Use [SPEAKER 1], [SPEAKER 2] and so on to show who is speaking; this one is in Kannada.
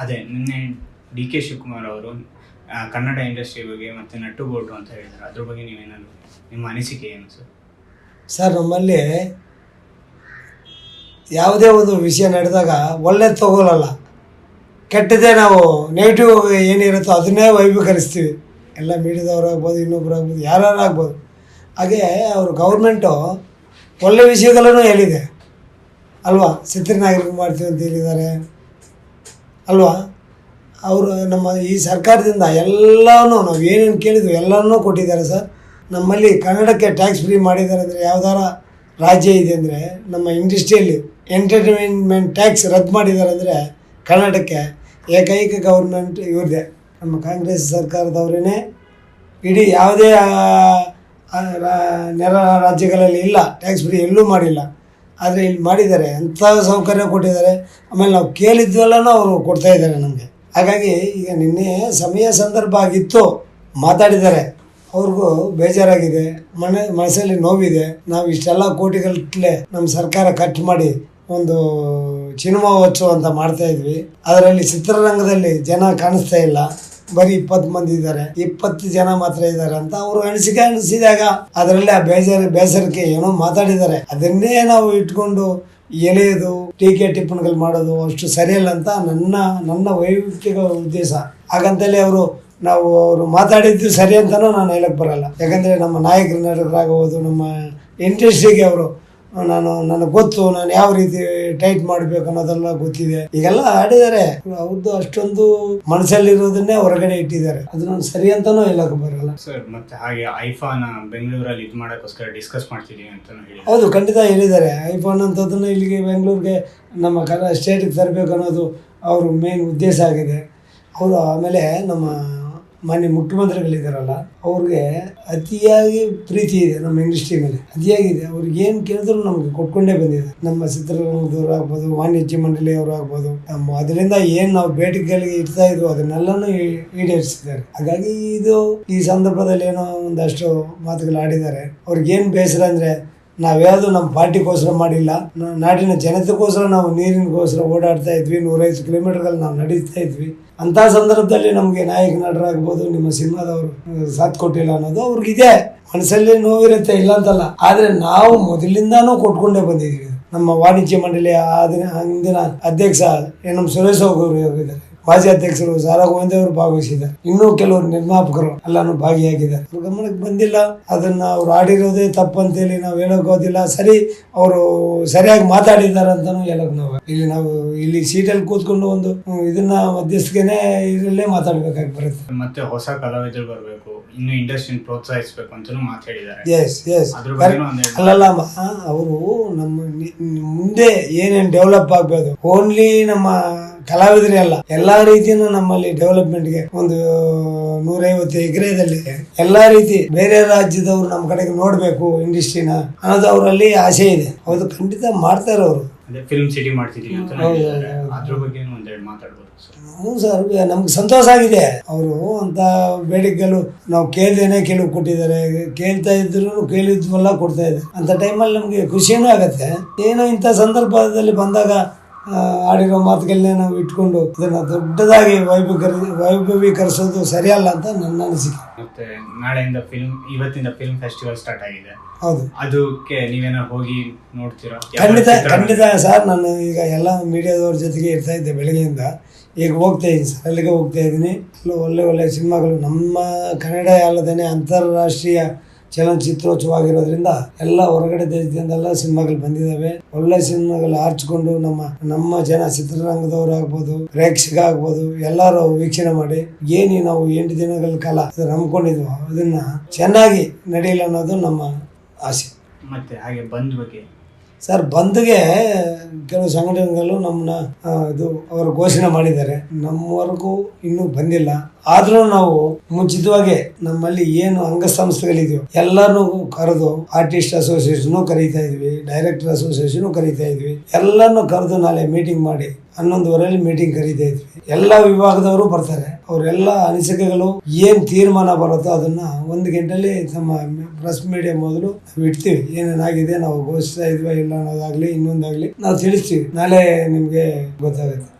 [SPEAKER 1] ಅದೇ, ನಿನ್ನೆ ಡಿ ಕೆ ಶಿವಕುಮಾರ್ ಅವರು ಕನ್ನಡ ಇಂಡಸ್ಟ್ರಿ ಬಗ್ಗೆ ಮತ್ತು ನಟ್ಟು ಬೋಟು ಅಂತ ಹೇಳಿದ್ರು. ಅದ್ರ ಬಗ್ಗೆ ನೀವೇನಾದ್ರು, ನಿಮ್ಮ ಅನಿಸಿಕೆ ಏನು ಸರ್?
[SPEAKER 2] ಸರ್, ನಮ್ಮಲ್ಲಿ ಯಾವುದೇ ಒಂದು ವಿಷಯ ನಡೆದಾಗ ಒಳ್ಳೇದು ತಗೊಳ್ಳಲ್ಲ ಕೆಟ್ಟದೇ ನಾವು ನೆಗೆಟಿವ್ ಏನಿರುತ್ತೋ ಅದನ್ನೇ ವೈಭೀಕರಿಸ್ತೀವಿ ಎಲ್ಲ ಮೀಡಿಯಾದವ್ರು ಆಗ್ಬೋದು ಇನ್ನೊಬ್ರು ಆಗ್ಬೋದು ಯಾರು ಆಗ್ಬೋದು ಹಾಗೆ ಅವರು ಗೌರ್ಮೆಂಟು ಒಳ್ಳೆ ವಿಷಯಗಳನ್ನು ಹೇಳಿದೆ. ಅಲ್ವಾ? ನಾಗರಿಕ ಮಾಡ್ತೀವಿ ಅಂತ ಹೇಳಿದ್ದಾರೆ. ಅಲ್ವಾ? ಅವರು ನಮ್ಮ ಈ ಸರ್ಕಾರದಿಂದ ಎಲ್ಲನೂ ನಾವು ಏನೇನು ಕೇಳಿದ್ವಿ ಎಲ್ಲನೂ ಕೊಟ್ಟಿದ್ದಾರೆ ಸರ್. ನಮ್ಮಲ್ಲಿ ಕನ್ನಡಕ್ಕೆ ಟ್ಯಾಕ್ಸ್ ಫ್ರೀ ಮಾಡಿದ್ದಾರೆ ಅಂದರೆ ಯಾವ್ದಾರ ರಾಜ್ಯ ಇದೆ ಅಂದರೆ ನಮ್ಮ ಇಂಡಸ್ಟ್ರಿಯಲ್ಲಿ ಎಂಟರ್ಟೈನ್ಮೆಂಟ್ ಟ್ಯಾಕ್ಸ್ ರದ್ದು ಮಾಡಿದ್ದಾರೆ ಅಂದರೆ ಕನ್ನಡಕ್ಕೆ ಏಕೈಕ ಗೌರ್ಮೆಂಟ್ ಇವ್ರದ್ದೇ. ನಮ್ಮ ಕಾಂಗ್ರೆಸ್ ಸರ್ಕಾರದವ್ರೇ ಇಡೀ ಯಾವುದೇ ನೆರ ರಾಜ್ಯಗಳಲ್ಲಿ ಇಲ್ಲ ಟ್ಯಾಕ್ಸ್ ಫ್ರೀ ಎಲ್ಲೂ ಮಾಡಿಲ್ಲ. ಆದರೆ ಇಲ್ಲಿ ಮಾಡಿದ್ದಾರೆ ಎಂಥ ಸೌಕರ್ಯ ಕೊಟ್ಟಿದ್ದಾರೆ. ಆಮೇಲೆ ನಾವು ಕೇಳಿದ್ವೆಲ್ಲನೂ ಅವರು ಕೊಡ್ತಾ ಇದ್ದಾರೆ ನಮಗೆ. ಹಾಗಾಗಿ ಈಗ ನಿನ್ನೆ ಸಮಯ ಸಂದರ್ಭ ಆಗಿತ್ತು, ಮಾತಾಡಿದ್ದಾರೆ. ಅವ್ರಿಗೂ ಬೇಜಾರಾಗಿದೆ, ಮನೆ, ಮನಸ್ಸಲ್ಲಿ ನೋವಿದೆ. ನಾವು ಇಷ್ಟೆಲ್ಲ ಕೋಟಿಗಟ್ಟಲೆ ನಮ್ಮ ಸರ್ಕಾರ ಖರ್ಚು ಮಾಡಿ ಒಂದು ಚಿನ್ನಮೋತ್ಸವ ಅಂತ ಮಾಡ್ತಾ ಇದ್ವಿ. ಅದರಲ್ಲಿ ಚಿತ್ರರಂಗದಲ್ಲಿ ಜನ ಕಾಣಿಸ್ತಾ ಇಲ್ಲ. ಬರೀ ಇಪ್ಪತ್ತು ಮಂದಿ ಇದ್ದಾರೆ, ಇಪ್ಪತ್ತು ಜನ ಮಾತ್ರ ಇದ್ದಾರೆ ಅಂತ ಅವರು ಅನಿಸಿಕೆ ಅನಿಸಿದಾಗ ಅದರಲ್ಲಿ ಆ ಬೇಜಾರ, ಬೇಸರಕ್ಕೆ ಏನೋ ಮಾತಾಡಿದ್ದಾರೆ. ಅದನ್ನೇ ನಾವು ಇಟ್ಕೊಂಡು ಎಳೆಯೋದು, ಟೀಕೆ ಟಿಪ್ಪಣಿಗಳು ಮಾಡೋದು ಅಷ್ಟು ಸರಿಯಲ್ಲ ಅಂತ ನನ್ನ ನನ್ನ ವೈಯಕ್ತಿಕ ಉದ್ದೇಶ. ಹಾಗಂತಲೇ ಅವರು, ನಾವು ಅವರು ಮಾತಾಡಿದ್ದು ಸರಿ ಅಂತಲೂ ನಾನು ಹೇಳಕ್ಕೆ ಬರಲ್ಲ. ಯಾಕಂದರೆ ನಮ್ಮ ನಾಯಕರ ನಟರಾಗಬಹುದು, ನಮ್ಮ ಇಂಡಸ್ಟ್ರಿಗೆ ಅವರು ನಾನು ನನಗೆ ಗೊತ್ತು ನಾನು ಯಾವ ರೀತಿ ಟೈಟ್ ಮಾಡಬೇಕು ಅನ್ನೋದೆಲ್ಲ ಗೊತ್ತಿದೆ. ಈಗೆಲ್ಲ ಆಡಿದ್ದಾರೆ ಅವ್ರದ್ದು ಅಷ್ಟೊಂದು ಮನಸ್ಸಲ್ಲಿರೋದನ್ನೇ ಹೊರಗಡೆ ಇಟ್ಟಿದ್ದಾರೆ. ಅದು ನಾನು ಸರಿ ಅಂತಲೂ ಹೇಳಕ್ ಬರಲ್ಲ.
[SPEAKER 1] ಸರ್ ಮತ್ತೆ ಹಾಗೆ ಐಫಾನ ಬೆಂಗಳೂರಲ್ಲಿ ಇದು ಮಾಡೋಕ್ಕೋಸ್ಕರ ಡಿಸ್ಕಸ್ ಮಾಡ್ತಿದ್ದೀವಿ ಅಂತ ಹೇಳಿ
[SPEAKER 2] ಹೌದು ಖಂಡಿತ ಹೇಳಿದ್ದಾರೆ. ಐಫೋನ್ ಅಂತದನ್ನು ಇಲ್ಲಿಗೆ ಬೆಂಗಳೂರಿಗೆ ನಮ್ಮ ಕನ್ನಡ ಸ್ಟೇಟಿಗೆ ತರಬೇಕು ಅನ್ನೋದು ಅವ್ರ ಮೇನ್ ಉದ್ದೇಶ ಆಗಿದೆ. ಅವರು ಆಮೇಲೆ ನಮ್ಮ ಮಾನ್ಯ ಮುಖ್ಯಮಂತ್ರಿಗಳಿದ್ದಾರಲ್ಲ ಅವ್ರಿಗೆ ಅತಿಯಾಗಿ ಪ್ರೀತಿ ಇದೆ ನಮ್ಮ ಇಂಡಸ್ಟ್ರಿ ಮೇಲೆ ಅತಿಯಾಗಿದೆ. ಅವ್ರಿಗೆ ಏನು ಕೇಳಿದ್ರು ನಮಗೆ ಕೊಟ್ಕೊಂಡೇ ಬಂದಿದೆ. ನಮ್ಮ ಚಿತ್ರರಂಗದವ್ರು ಆಗ್ಬೋದು ವಾಣಿಜ್ಯ ಮಂಡಳಿಯವರು ಆಗ್ಬೋದು ನಮ್ಮ ಅದರಿಂದ ಏನು ನಾವು ಬೇಡಿಕೆಗಳಿಗೆ ಇಡ್ತಾ ಇದ್ವು ಅದನ್ನೆಲ್ಲನೂ ಈಡೇರಿಸಿದ್ದಾರೆ. ಹಾಗಾಗಿ ಇದು ಈ ಸಂದರ್ಭದಲ್ಲಿ ಏನೋ ಒಂದಷ್ಟು ಮಾತುಗಳು ಆಡಿದ್ದಾರೆ. ಅವ್ರಿಗೆ ಏನು ಬೇಸರ ಅಂದರೆ ನಾವ್ಯಾವುದು ನಮ್ಮ ಪಾರ್ಟಿಗೋಸ್ಕರ ಮಾಡಿಲ್ಲ. ನಾಡಿನ ಜನತೆಗೋಸ್ಕರ ನಾವು ನೀರಿನಗೋಸ್ಕರ ಓಡಾಡ್ತಾ ಇದ್ವಿ, ನೂರೈದು ಕಿಲೋಮೀಟರ್ಗಳು ನಾವು ನಡೀತಾ ಇದ್ವಿ. ಅಂಥ ಸಂದರ್ಭದಲ್ಲಿ ನಮಗೆ ನಾಯಕ ನಟರಾಗ್ಬೋದು, ನಿಮ್ಮ ಸಿನಿಮಾದವರು ಸಾಥ್ ಕೊಟ್ಟಿಲ್ಲ ಅನ್ನೋದು ಅವ್ರಿಗಿದೆ. ಮನಸ್ಸಲ್ಲಿ ನೋವಿರುತ್ತೆ, ಇಲ್ಲ ಅಂತಲ್ಲ. ಆದರೆ ನಾವು ಮೊದಲಿಂದಾನೂ ಕೊಟ್ಕೊಂಡೇ ಬಂದಿದ್ದೀವಿ. ನಮ್ಮ ವಾಣಿಜ್ಯ ಮಂಡಳಿಯ ಆ ದಿನ ಅಂದಿನ ಅಧ್ಯಕ್ಷ ಎನ್ ಸುರೇಶ್ ಅವರು ಹೋಗಿದ್ದಾರೆ ಮಾಜಿ ಅಧ್ಯಕ್ಷರು ಸಾರಾ ಗೋವಿಂದ ಅವರು ಭಾಗವಹಿಸಿದ್ದಾರೆ. ಇನ್ನೂ ಕೆಲವರು ನಿರ್ಮಾಪಕರು ಎಲ್ಲಾನು ಭಾಗಿಯಾಗಿದ್ದಾರೆ. ಅವ್ರ ಗಮನಕ್ಕೆ ಬಂದಿಲ್ಲ. ಅದನ್ನ ಅವ್ರು ಆಡಿರೋದೇ ತಪ್ಪು ಅಂತೇಳಿ ನಾವು ಹೇಳೋಕೋದಿಲ್ಲ ಸರಿ ಅವರು ಸರಿಯಾಗಿ ಮಾತಾಡಿದ್ದಾರೆ ಅಂತಾನು ಹೇಳಕ್ ನಾವು ಇಲ್ಲಿ ನಾವು ಇಲ್ಲಿ ಸೀಟಲ್ಲಿ ಕೂತ್ಕೊಂಡು ಒಂದು ಇದನ್ನ ಮಧ್ಯಸ್ಥಿಕೆನೆ ಇದರಲ್ಲೇ ಮಾತಾಡ್ಬೇಕಾಗಿ ಬರುತ್ತೆ.
[SPEAKER 1] ಮತ್ತೆ ಹೊಸ ಕಲಾವಿದರು ಬರಬೇಕು ಇನ್ನು ಇಂಡಸ್ಟ್ರಿ ಪ್ರೋತ್ಸಾಹಿಸಬೇಕು ಅಂತಲೂ ಮಾತಾಡಿದ್ದಾರೆ
[SPEAKER 2] ಎಸ್ ಎಸ್ ಅಲ್ಲಲ್ಲ ಅವರು ನಮ್ಮ ಮುಂದೆ ಏನೇನು ಡೆವಲಪ್ ಆಗ್ಬೋದು ಓನ್ಲಿ ನಮ್ಮ ಕಲಾವಿದರೇ ಅಲ್ಲ ಎಲ್ಲಾ ರೀತಿಯೂ ನಮ್ಮಲ್ಲಿ ಡೆವಲಪ್ಮೆಂಟ್ಗೆ ಒಂದು ನೂರೈವತ್ತು ಎಕರೆದಲ್ಲಿ ಎಲ್ಲಾ ರೀತಿ ಬೇರೆ ರಾಜ್ಯದವರು ನಮ್ಮ ಕಡೆಗೆ ನೋಡ್ಬೇಕು ಇಂಡಸ್ಟ್ರಿನ ಅನ್ನೋದು ಅವರಲ್ಲಿ ಆಸೆ ಇದೆ. ಹೌದು ಖಂಡಿತ ಮಾಡ್ತಾರೆ ಅವರು
[SPEAKER 1] ನಮ್ಗ್ ಫಿಲ್ಮ್ ಸಿಟಿ ಅಂತ. ಅದ್ರ ಒಂದೆರಡು ಮಾತಾಡ್ಬೋದು.
[SPEAKER 2] ಹ್ಞೂ ಸರ್ ನಮ್ಗೆ ಸಂತೋಷ ಆಗಿದೆ. ಅವರು ಅಂತ ಬೇಡಿಕೆಗಳು ನಾವು ಕೇಳ್ದೇನೆ ಕೆಲವು ಕೊಟ್ಟಿದ್ದಾರೆ. ಕೇಳ್ತಾ ಇದ್ರು ಕೇಳಿದ್ವಲ್ಲ ಕೊಡ್ತಾ ಇದ್ದಾರೆ. ಅಂತ ಟೈಮಲ್ಲಿ ನಮಗೆ ಖುಷಿನೂ ಆಗತ್ತೆ. ಏನೋ ಇಂಥ ಸಂದರ್ಭದಲ್ಲಿ ಬಂದಾಗ ಆಡಿರೋ ಮಾತುಗಳನ್ನೇ ನಾವು ಇಟ್ಕೊಂಡು ಅದನ್ನು ದೊಡ್ಡದಾಗಿ ವೈಭವೀಕರಿ ವೈಭವೀಕರಿಸೋದು ಸರಿಯಲ್ಲ ಅಂತ ನನ್ನ ಅನಿಸಿಕೆ.
[SPEAKER 1] ಮತ್ತೆ ನಾಳೆಯಿಂದ ಫಿಲ್ಮ್ ಇವತ್ತಿಂದ ಫಿಲ್ಮ್ ಫೆಸ್ಟಿವಲ್ ಸ್ಟಾರ್ಟ್ ಆಗಿದೆ.
[SPEAKER 2] ಹೌದು.
[SPEAKER 1] ಅದಕ್ಕೆ ನೀವೇನೋ ಹೋಗಿ ನೋಡ್ತೀರಾ?
[SPEAKER 2] ಖಂಡಿತ ಖಂಡಿತ ಸರ್ ನಾನು ಈಗ ಎಲ್ಲ ಮೀಡಿಯಾದವ್ರ ಜೊತೆಗೆ ಇರ್ತಾ ಇದ್ದೆ ಬೆಳಗ್ಗೆಯಿಂದ. ಈಗ ಹೋಗ್ತಾ ಇದ್ದೀನಿ ಸರ್ ಅಲ್ಲಿಗೆ ಹೋಗ್ತಾ ಇದ್ದೀನಿ. ಒಳ್ಳೆ ಒಳ್ಳೆ ಸಿನಿಮಾಗಳು ನಮ್ಮ ಕನ್ನಡ ಅಲ್ಲದೇ ಅಂತಾರಾಷ್ಟ್ರೀಯ ಚಲನಚಿತ್ರೋತ್ಸವ ಆಗಿರೋದ್ರಿಂದ ಎಲ್ಲ ಹೊರಗಡೆ ದೇಶದಿಂದೆಲ್ಲ ಸಿನಿಮಾಗಳು ಬಂದಿದ್ದಾವೆ ಒಳ್ಳೆ ಸಿನಿಮಾಗಳು ಆರ್ಚ್ಕೊಂಡು ನಮ್ಮ ನಮ್ಮ ಜನ ಚಿತ್ರರಂಗದವ್ರು ಆಗ್ಬೋದು ಪ್ರೇಕ್ಷಕ ಆಗ್ಬೋದು ಎಲ್ಲರೂ ವೀಕ್ಷಣೆ ಮಾಡಿ ಏನು ನಾವು ಎಂಟು ದಿನಗಳ ಕಾಲ ನಂಬ್ಕೊಂಡಿದ್ವು ಅದನ್ನ ಚೆನ್ನಾಗಿ ನಡೆಯಲಿ ಅನ್ನೋದು ನಮ್ಮ ಆಸೆ.
[SPEAKER 1] ಮತ್ತೆ ಹಾಗೆ ಬಂದ್ ಬಗ್ಗೆ?
[SPEAKER 2] ಸರ್, ಬಂದ್ಗೆ ಕೆಲವು ಸಂಘಟನೆಗಳು ನಮ್ಮನ್ನ ಇದು ಅವರು ಘೋಷಣೆ ಮಾಡಿದ್ದಾರೆ. ನಮ್ಮವರೆಗೂ ಇನ್ನೂ ಬಂದಿಲ್ಲ. ಆದ್ರೂ ನಾವು ಮುಂಚಿತವಾಗಿ ನಮ್ಮಲ್ಲಿ ಏನು ಅಂಗಸಂಸ್ಥೆಗಳಿದೆಯೋ ಎಲ್ಲಾನು ಕರೆದು ಆರ್ಟಿಸ್ಟ್ ಅಸೋಸಿಯೇಷನ್ ಕರೀತಾ ಇದ್ವಿ, ಡೈರೆಕ್ಟರ್ ಅಸೋಸಿಯೇಷನ್ ಕರೀತಾ ಇದ್ವಿ. ಎಲ್ಲಾನು ಕರೆದು ನಾಳೆ ಮೀಟಿಂಗ್ ಮಾಡಿ ಹನ್ನೊಂದುವರೆಯಲ್ಲಿ ಮೀಟಿಂಗ್ ಕರೀತಾ ಇದ್ವಿ. ಎಲ್ಲ ವಿಭಾಗದವರು ಬರ್ತಾರೆ. ಅವರೆಲ್ಲ ಅನಿಸಿಕೆಗಳು ಏನ್ ತೀರ್ಮಾನ ಬರುತ್ತೋ ಅದನ್ನ ಒಂದು ಗಂಟೆಯಲ್ಲಿ ನಮ್ಮ ಪ್ರೆಸ್ ಮೀಡಿಯಾ ಮೊದಲು ನಾವು ಇಡ್ತೀವಿ. ಏನೇನಾಗಿದೆ, ನಾವು ಘೋಷಿಸ್ತಾ ಇದ್ವಾ ಇಲ್ಲ ಅನ್ನೋದಾಗ್ಲಿ, ಇನ್ನೊಂದಾಗ್ಲಿ ನಾವು ತಿಳಿಸ್ತೀವಿ. ನಾಳೆ ನಿಮ್ಗೆ ಗೊತ್ತಾಗುತ್ತೆ.